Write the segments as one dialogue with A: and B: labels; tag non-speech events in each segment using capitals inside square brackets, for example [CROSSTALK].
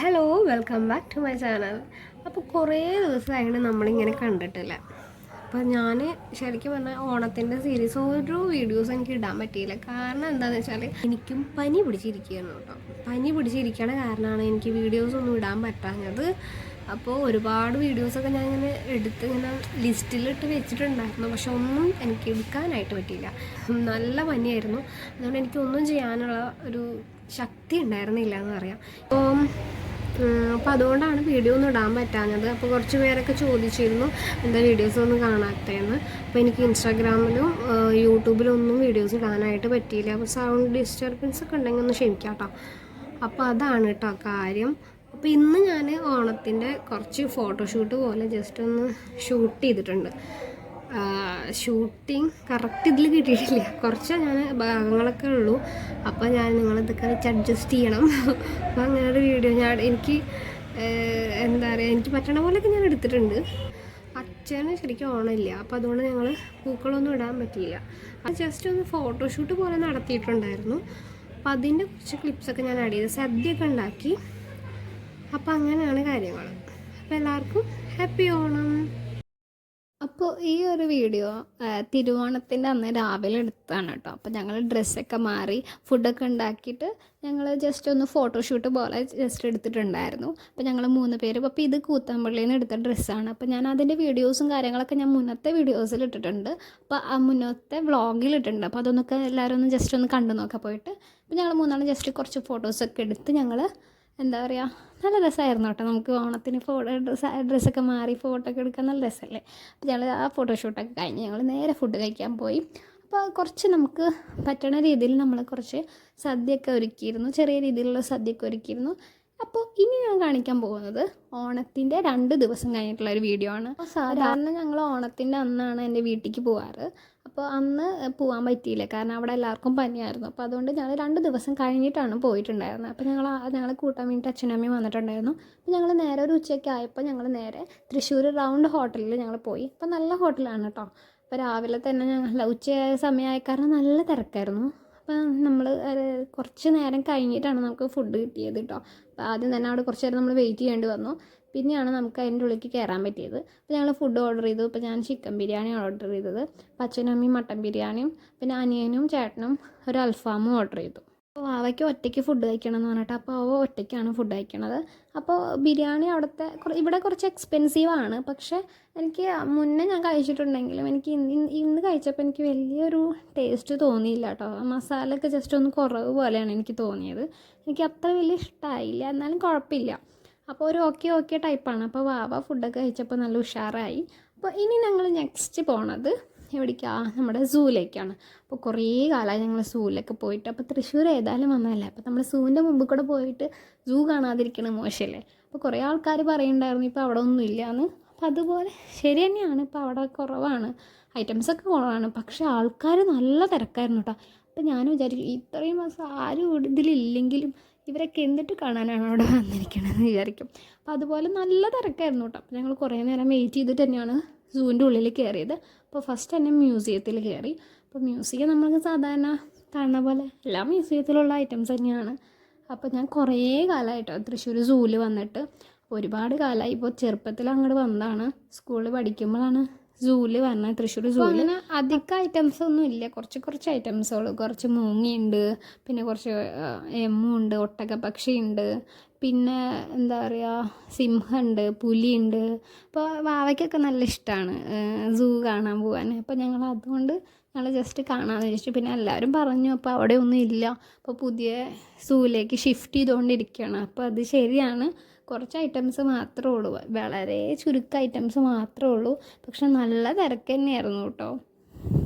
A: Hello welcome back to my channel അപ്പോൾ കുറേ ദിവസമായിട്ട് നമ്മളിങ്ങനെ കണ്ടിട്ടില്ല. അപ്പോൾ ഞാൻ ശരിക്കും പറഞ്ഞാൽ ഓണത്തിന്റെ സീരീസ് ഓരോ വീഡിയോസ് എനിക്ക് ഇടാൻ പറ്റിയില്ല. കാരണം എന്താണെന്ന് വെച്ചാൽ എനിക്കും പനി പിടിച്ചിരിക്കുകയാണ് കേട്ടോ. പനി പിടിച്ചിരിക്കണ കാരണമാണ് എനിക്ക് വീഡിയോസ് ഒന്നും ഇടാൻ പറ്റാഞ്ഞത്. അപ്പോൾ ഒരുപാട് വീഡിയോസൊക്കെ ഞാൻ ഇങ്ങനെ എടുത്ത് ഇങ്ങനെ ലിസ്റ്റിലിട്ട് വെച്ചിട്ടുണ്ടായിരുന്നു. പക്ഷെ ഒന്നും എനിക്ക് എടുക്കാനായിട്ട് പറ്റിയില്ല. നല്ല പനിയായിരുന്നു. അതുകൊണ്ട് എനിക്കൊന്നും ചെയ്യാനുള്ള ഒരു ശക്തി ഉണ്ടായിരുന്നില്ല എന്ന് പറയാം. അപ്പം അപ്പോൾ അതുകൊണ്ടാണ് വീഡിയോ ഒന്നും ഇടാൻ പറ്റാഞ്ഞത്. അപ്പോൾ കുറച്ച് പേരൊക്കെ ചോദിച്ചിരുന്നു എന്റെ വീഡിയോസ് ഒന്നും കാണാത്തതെന്ന്. അപ്പോൾ എനിക്ക് ഇൻസ്റ്റാഗ്രാമിലും യൂട്യൂബിലും ഒന്നും വീഡിയോസ് ഇടാനായിട്ട് പറ്റിയില്ല. അപ്പോൾ സൗണ്ട് ഡിസ്റ്റർബൻസ് ഒക്കെ ഉണ്ടെങ്കിൽ ഒന്ന് ക്ഷമിക്കാം കേട്ടോ അപ്പോൾ അതാണ് കേട്ടോ കാര്യം. അപ്പോൾ ഇന്ന് ഞാൻ ഓണത്തിന്റെ കുറച്ച് ഫോട്ടോഷൂട്ട് പോലെ ജസ്റ്റ് ഒന്ന് ഷൂട്ട് ചെയ്തിട്ടുണ്ട്. ഷൂട്ടിങ് കറക്റ്റ് ഇതിൽ കിട്ടിയിട്ടില്ല. കുറച്ച് ഞാൻ ഭാഗങ്ങളൊക്കെ ഉള്ളൂ. അപ്പോൾ ഞാൻ നിങ്ങളിതൊക്കെ വെച്ച് അഡ്ജസ്റ്റ് ചെയ്യണം. അപ്പോൾ അങ്ങനെ ഒരു വീഡിയോ ഞാൻ എനിക്ക് എന്താ പറയുക എനിക്ക് പറ്റണ പോലെയൊക്കെ ഞാൻ എടുത്തിട്ടുണ്ട്. അച്ഛന് ശരിക്കും ഓണമില്ല. അപ്പോൾ അതുകൊണ്ട് ഞങ്ങൾ പൂക്കളൊന്നും ഇടാൻ പറ്റിയില്ല അത് ജസ്റ്റ് ഒന്ന് ഫോട്ടോഷൂട്ട് പോലെ നടത്തിയിട്ടുണ്ടായിരുന്നു. അപ്പോൾ അതിന്റെ കുറച്ച് ക്ലിപ്സൊക്കെ ഞാൻ ആഡ് ചെയ്ത് സദ്യയൊക്കെ ഉണ്ടാക്കി. അപ്പോൾ അങ്ങനെയാണ് കാര്യങ്ങൾ അപ്പോൾ എല്ലാവർക്കും ഹാപ്പി ഓണം.
B: അപ്പോൾ ഈ ഒരു വീഡിയോ തിരുവോണത്തിന്റെ അന്ന് രാവിലെ എടുത്താണ് കേട്ടോ അപ്പോൾ ഞങ്ങൾ ഡ്രസ്സൊക്കെ മാറി ഫുഡൊക്കെ ഉണ്ടാക്കിയിട്ട് ഞങ്ങൾ ജസ്റ്റ് ഒന്ന് ഫോട്ടോഷൂട്ട് പോലെ ജസ്റ്റ് എടുത്തിട്ടുണ്ടായിരുന്നു. അപ്പോൾ ഞങ്ങൾ മൂന്ന് പേര് അപ്പോൾ ഇത് കൂത്താമ്പള്ളിയിൽ നിന്ന് എടുത്ത ഡ്രസ്സാണ് അപ്പോൾ ഞാൻ അതിന്റെ വീഡിയോസും കാര്യങ്ങളൊക്കെ ഞാൻ മുന്നത്തെ വീഡിയോസിൽ ഇട്ടിട്ടുണ്ട്. അപ്പോൾ ആ മുന്നത്തെ വ്ളോഗിൽ ഇട്ടിട്ടുണ്ട്. അപ്പോൾ അതൊന്നൊക്കെ എല്ലാവരും ഒന്ന് ജസ്റ്റ് ഒന്ന് കണ്ടു നോക്കാൻ പോയിട്ട് അപ്പോൾ ഞങ്ങൾ മൂന്നാളും ജസ്റ്റ് കുറച്ച് ഫോട്ടോസൊക്കെ എടുത്ത് ഞങ്ങൾ എന്താ പറയുക നല്ല രസമായിരുന്നു കേട്ടോ. നമുക്ക് ഓണത്തിന് ഫോട്ടോ ഡ്രസ്സ് ഡ്രസ്സൊക്കെ മാറി ഫോട്ടോ ഒക്കെ എടുക്കാൻ നല്ല രസമല്ലേ? അപ്പോൾ ഞങ്ങൾ ആ ഫോട്ടോഷൂട്ടൊക്കെ കഴിഞ്ഞ് ഞങ്ങൾ നേരെ ഫുഡ് കഴിക്കാൻ പോയി. അപ്പോൾ കുറച്ച് നമുക്ക് പറ്റണ രീതിയിൽ നമ്മൾ കുറച്ച് സദ്യയൊക്കെ ഒരുക്കിയിരുന്നു. ചെറിയ രീതിയിലുള്ള സദ്യയൊക്കെ ഒരുക്കിയിരുന്നു. അപ്പോൾ ഇനി ഞാൻ കാണിക്കാൻ പോകുന്നത് ഓണത്തിന്റെ രണ്ട് ദിവസം കഴിഞ്ഞിട്ടുള്ള ഒരു വീഡിയോ ആണ്. സാധാരണ ഞങ്ങൾ ഓണത്തിന്റെ അന്നാണ് എന്റെ വീട്ടിലേക്ക് പോവാറ്. അപ്പോൾ അന്ന് പോകാൻ പറ്റിയില്ല. കാരണം അവിടെ എല്ലാവർക്കും പനിയായിരുന്നു. അപ്പോൾ അതുകൊണ്ട് ഞങ്ങൾ രണ്ട് ദിവസം കഴിഞ്ഞിട്ടാണ് പോയിട്ടുണ്ടായിരുന്നത്. അപ്പോൾ ഞങ്ങൾ ഞങ്ങളെ കൂട്ടാൻ വേണ്ടിയിട്ട് അച്ഛനമ്മയും വന്നിട്ടുണ്ടായിരുന്നു. അപ്പോൾ ഞങ്ങൾ നേരെ ഒരു ഉച്ചയ്ക്ക് ആയപ്പോൾ ഞങ്ങൾ നേരെ തൃശ്ശൂർ റൗണ്ട് ഹോട്ടലിൽ ഞങ്ങൾ പോയി. അപ്പോൾ നല്ല ഹോട്ടലാണ് കേട്ടോ അപ്പോൾ രാവിലെ തന്നെ ഞങ്ങൾ ഉച്ച സമയമായ കാരണം നല്ല തിരക്കായിരുന്നു. അപ്പോൾ നമ്മൾ കുറച്ച് നേരം കഴിഞ്ഞിട്ടാണ് നമുക്ക് ഫുഡ് കിട്ടിയത് കേട്ടോ അപ്പോൾ ആദ്യം തന്നെ അവിടെ കുറച്ച് നേരം നമ്മൾ വെയിറ്റ് ചെയ്യേണ്ടി വന്നു. പിന്നെയാണ് നമുക്ക് അതിന്റെ ഉള്ളിലേക്ക് കയറാൻ പറ്റിയത്. അപ്പോൾ ഞങ്ങൾ ഫുഡ് ഓർഡർ ചെയ്തു. ഇപ്പോൾ ഞാൻ ചിക്കൻ ബിരിയാണി ഓർഡർ ചെയ്തത്. അപ്പോൾ അച്ഛനും അമ്മയും മട്ടൻ ബിരിയാണിയും പിന്നെ അനിയനും ചേട്ടനും ഒരു അൽഫാമും ഓർഡർ ചെയ്തു. അപ്പോൾ വാവയ്ക്ക് ഒറ്റയ്ക്ക് ഫുഡ് കഴിക്കണം എന്ന് പറഞ്ഞിട്ട് അപ്പോൾ അവ ഒറ്റയ്ക്കാണ് ഫുഡ് കഴിക്കണത്. അപ്പോൾ ബിരിയാണി അവിടുത്തെ ഇവിടെ കുറച്ച് എക്സ്പെൻസീവ് ആണ്. പക്ഷേ എനിക്ക് മുന്നേ ഞാൻ കഴിച്ചിട്ടുണ്ടെങ്കിലും എനിക്ക് ഇന്ന് കഴിച്ചപ്പോൾ എനിക്ക് വലിയൊരു ടേസ്റ്റ് തോന്നിയില്ല കേട്ടോ. മസാലയൊക്കെ ജസ്റ്റ് ഒന്ന് കുറവ് പോലെയാണ് എനിക്ക് തോന്നിയത്. എനിക്ക് അത്ര വലിയ ഇഷ്ടമായില്ല എന്നാലും കുഴപ്പമില്ല. അപ്പോൾ ഒരു ഓക്കെ ഓക്കെ ടൈപ്പാണ്. അപ്പോൾ വാവ ഫുഡൊക്കെ കഴിച്ചപ്പോൾ നല്ല ഉഷാറായി. അപ്പോൾ ഇനി ഞങ്ങൾ നെക്സ്റ്റ് പോണത് എവിടേക്കാണ് നമ്മുടെ സൂവിലേക്കാണ്. അപ്പോൾ കുറേ കാലമായി ഞങ്ങൾ സൂവിലൊക്കെ പോയിട്ട് അപ്പോൾ തൃശ്ശൂർ ഏതായാലും വന്നതല്ലേ? അപ്പോൾ നമ്മൾ സൂവിന്റെ മുമ്പിൽ കൂടെ പോയിട്ട് സൂ കാണാതിരിക്കണ മോശമല്ലേ? അപ്പോൾ കുറേ ആൾക്കാർ പറയുന്നുണ്ടായിരുന്നു ഇപ്പോൾ അവിടെ ഒന്നും ഇല്ലയെന്ന് അപ്പോൾ അതുപോലെ ശരി തന്നെയാണ്. ഇപ്പോൾ അവിടെ കുറവാണ്. ഐറ്റംസൊക്കെ കുറവാണ്. പക്ഷേ ആൾക്കാർ നല്ല തിരക്കായിരുന്നു കേട്ടോ. അപ്പോൾ ഞാൻ വിചാരിക്കും ഇത്രയും മാസം ആരും ഇതിലില്ലെങ്കിലും ഇവരൊക്കെ എന്തിട്ട് കാണാനാണ് അവിടെ വന്നിരിക്കണമെന്ന് വിചാരിക്കും. അപ്പോൾ അതുപോലെ നല്ല തിരക്കായിരുന്നു കേട്ടോ. ഞങ്ങൾ കുറേ നേരം വെയിറ്റ് ചെയ്തിട്ട് തന്നെയാണ് സൂവിന്റെ ഉള്ളിൽ കയറിയത് അപ്പോൾ ഫസ്റ്റ് തന്നെ മ്യൂസിയത്തിൽ കയറി അപ്പോൾ മ്യൂസിയം നമ്മൾക്ക് സാധാരണ കാണുന്ന പോലെ എല്ലാ മ്യൂസിയത്തിലുള്ള ഐറ്റംസ് തന്നെയാണ്. അപ്പോൾ ഞാൻ കുറേ കാലമായിട്ടോ തൃശ്ശൂർ സൂവിൽ വന്നിട്ട് ഒരുപാട് കാലമായി ഇപ്പോൾ ചെറുപ്പത്തിൽ അങ്ങോട്ട് വന്നതാണ്. സ്കൂളിൽ പഠിക്കുമ്പോഴാണ് സൂവിൽ പറഞ്ഞ തൃശ്ശൂർ സൂൽ. അങ്ങനെ അധികം ഐറ്റംസ് ഒന്നും ഇല്ല. കുറച്ച് കുറച്ച് ഐറ്റംസുകൾ കുറച്ച് മൂങ്ങയുണ്ട്. പിന്നെ കുറച്ച് എമ്മുണ്ട് ഒട്ടകപ്പക്ഷിയുണ്ട് പിന്നെ എന്താ പറയുക സിംഹമുണ്ട് പുലിയുണ്ട്. അപ്പോൾ വാവയ്ക്കൊക്കെ നല്ല ഇഷ്ടമാണ് സൂ കാണാൻ പോകാൻ അപ്പോൾ ഞങ്ങൾ അതുകൊണ്ട് ഞങ്ങൾ ജസ്റ്റ് കാണാമെന്ന് വിചാരിച്ചു. പിന്നെ എല്ലാവരും പറഞ്ഞു അപ്പോൾ അവിടെ ഒന്നും ഇല്ല. അപ്പോൾ പുതിയ സൂവിലേക്ക് ഷിഫ്റ്റ് ചെയ്തുകൊണ്ടിരിക്കുകയാണ് അപ്പോൾ അത് ശരിയാണ്. കുറച്ച് ഐറ്റംസ് മാത്രമേ ഉള്ളൂ. വളരെ ചുരുക്കം ഐറ്റംസ് മാത്രമേ ഉള്ളൂ. പക്ഷെ നല്ല തിരക്ക് തന്നെയായിരുന്നു കേട്ടോ.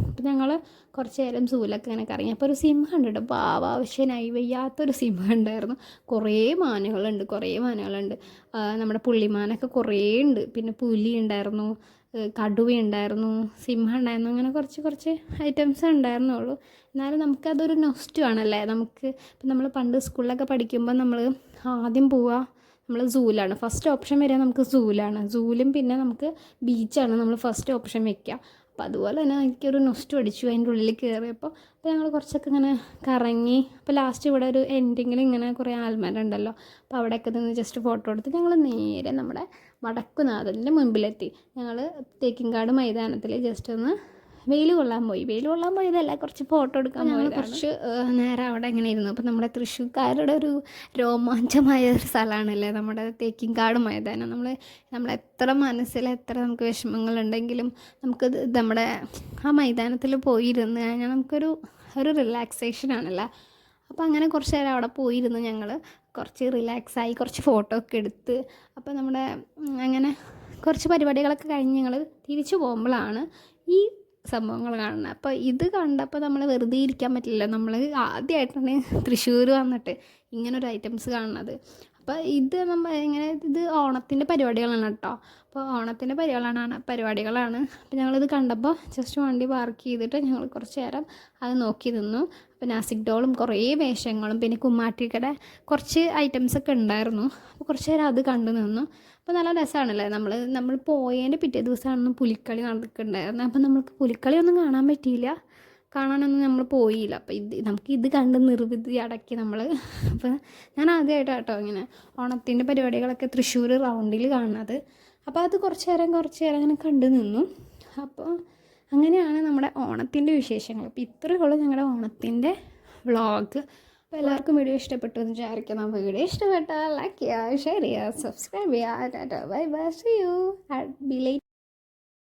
B: അപ്പം ഞങ്ങൾ കുറച്ച് നേരം സൂലൊക്കെ ഇങ്ങനെ കറങ്ങി. അപ്പോൾ ഒരു സിംഹം ഉണ്ട് കേട്ടോ പാവാവശ്യനായി വയ്യാത്തൊരു സിംഹം ഉണ്ടായിരുന്നു. കുറേ മാനുകളുണ്ട് കുറേ മാനുകളുണ്ട്. നമ്മുടെ പുള്ളിമാനൊക്കെ കുറേ ഉണ്ട്. പിന്നെ പുലി ഉണ്ടായിരുന്നു കടുവ ഉണ്ടായിരുന്നു സിംഹം ഉണ്ടായിരുന്നു. അങ്ങനെ കുറച്ച് കുറച്ച് ഐറ്റംസ് ഉണ്ടായിരുന്നുള്ളൂ എന്നാലും നമുക്കതൊരു നൊസ്റ്റു ആണല്ലേ? നമുക്ക് ഇപ്പം നമ്മൾ പണ്ട് സ്കൂളിലൊക്കെ പഠിക്കുമ്പോൾ നമ്മൾ ആദ്യം പോവുക നമ്മൾ സൂലാണ് ഫസ്റ്റ് ഓപ്ഷൻ വരിക നമുക്ക് സൂലാണ് സൂലും പിന്നെ നമുക്ക് ബീച്ചാണ് നമ്മൾ ഫസ്റ്റ് ഓപ്ഷൻ വെക്കുക അപ്പോൾ അതുപോലെ തന്നെ എനിക്കൊരു നൊസ്റ്റ് അടിച്ചു അതിന്റെ ഉള്ളിൽ കയറിയപ്പോൾ അപ്പോൾ ഞങ്ങൾ കുറച്ചൊക്കെ ഇങ്ങനെ കറങ്ങി. അപ്പോൾ ലാസ്റ്റ് ഇവിടെ ഒരു എൻഡിങ്ങിൽ ഇങ്ങനെ കുറേ ആൽമരുണ്ടല്ലോ. അപ്പോൾ അവിടെയൊക്കെ നിന്ന് ജസ്റ്റ് ഫോട്ടോ എടുത്ത് ഞങ്ങൾ നേരെ നമ്മുടെ വടക്കുനാഥന്റെ മുമ്പിലെത്തി. ഞങ്ങൾ തേക്കിൻകാട് മൈതാനത്തിൽ ജസ്റ്റ് ഒന്ന് വെയിൽ കൊള്ളാൻ പോയി. വെയിൽ കൊള്ളാൻ പോയതല്ല കുറച്ച് ഫോട്ടോ എടുക്കാൻ ഞങ്ങൾ കുറച്ച് നേരം അവിടെ ഇങ്ങനെ ഇരുന്നു അപ്പോൾ നമ്മുടെ തൃശ്ശൂർക്കാരുടെ ഒരു രോമാഞ്ചമായ ഒരു സ്ഥലമാണല്ലേ? നമ്മുടെ തേക്കിൻകാട് മൈതാനം. നമ്മൾ നമ്മുടെ എത്ര മനസ്സിൽ എത്ര നമുക്ക് വിഷമങ്ങളുണ്ടെങ്കിലും നമുക്ക് നമ്മുടെ ആ മൈതാനത്തിൽ പോയിരുന്ന് കഴിഞ്ഞാൽ നമുക്കൊരു ഒരു റിലാക്സേഷൻ ആണല്ലേ. അപ്പോൾ അങ്ങനെ കുറച്ച് നേരം അവിടെ പോയിരുന്നു ഞങ്ങൾ കുറച്ച് റിലാക്സ് ആയി കുറച്ച് ഫോട്ടോ ഒക്കെ എടുത്ത്. അപ്പോൾ നമ്മുടെ അങ്ങനെ കുറച്ച് പരിപാടികളൊക്കെ കഴിഞ്ഞ് ഞങ്ങൾ തിരിച്ചു പോകുമ്പോഴാണ് ഈ സംഭവങ്ങൾ കാണുന്നത്. അപ്പോൾ ഇത് കണ്ടപ്പോൾ നമ്മൾ വെറുതെ ഇരിക്കാൻ പറ്റില്ല നമ്മൾ ആദ്യമായിട്ടാണ് തൃശ്ശൂർ വന്നിട്ട് ഇങ്ങനൊരു ഐറ്റംസ് കാണുന്നത്. അപ്പോൾ ഇത് നമ്മൾ ഇങ്ങനെ ഇത് ഓണത്തിന്റെ പരിപാടികളാണ് കേട്ടോ. അപ്പോൾ ഓണത്തിന്റെ പരിപാടികളാണ് പരിപാടികളാണ്. അപ്പോൾ ഞങ്ങളിത് കണ്ടപ്പോൾ ജസ്റ്റ് വണ്ടി പാർക്ക് ചെയ്തിട്ട് ഞങ്ങൾ കുറച്ച് നേരം അത് നോക്കി നിന്നു. അപ്പോൾ നാസിക് ഡോളും കുറേ വേഷങ്ങളും പിന്നെ കുമ്മാട്ടിക്കട കുറച്ച് ഐറ്റംസ് ഒക്കെ ഉണ്ടായിരുന്നു. അപ്പോൾ കുറച്ച് നേരം അത് കണ്ടു നിന്നു. അപ്പോൾ നല്ല രസമാണല്ലേ നമ്മൾ നമ്മൾ പോയതിന്റെ പിറ്റേ ദിവസമാണ് പുലിക്കളി നടക്കുന്നുണ്ടായിരുന്നത് അപ്പോൾ നമുക്ക് പുലിക്കളി ഒന്നും കാണാൻ പറ്റിയില്ല. കാണാനൊന്നും നമ്മൾ പോയില്ല. അപ്പോൾ ഇത് നമുക്ക് ഇത് കണ്ട് നിർവൃതി അടക്കി നമ്മൾ [LAUGHS] അപ്പോൾ ഞാൻ ആദ്യമായിട്ടാണ് കേട്ടോ ഇങ്ങനെ ഓണത്തിന്റെ പരിപാടികളൊക്കെ തൃശ്ശൂർ റൗണ്ടിൽ കാണുന്നത്. അപ്പോൾ അത് കുറച്ച് നേരം കുറച്ച് നേരം അങ്ങനെ കണ്ടു നിന്നു. അപ്പോൾ അങ്ങനെയാണ് നമ്മുടെ ഓണത്തിന്റെ വിശേഷങ്ങൾ അപ്പോൾ ഇത്രയേ ഉള്ളൂ ഞങ്ങളുടെ ഓണത്തിന്റെ വ്ളോഗ്. അപ്പോൾ എല്ലാവർക്കും വീഡിയോ ഇഷ്ടപ്പെട്ടു എന്ന് വിചാരിക്കുന്നു. വീഡിയോ ഇഷ്ടപ്പെട്ടാൽ ലൈക്ക് ചെയ്യുക ഷെയർ ചെയ്യുക സബ്സ്ക്രൈബ് ചെയ്യുക. Bye bye. See you be light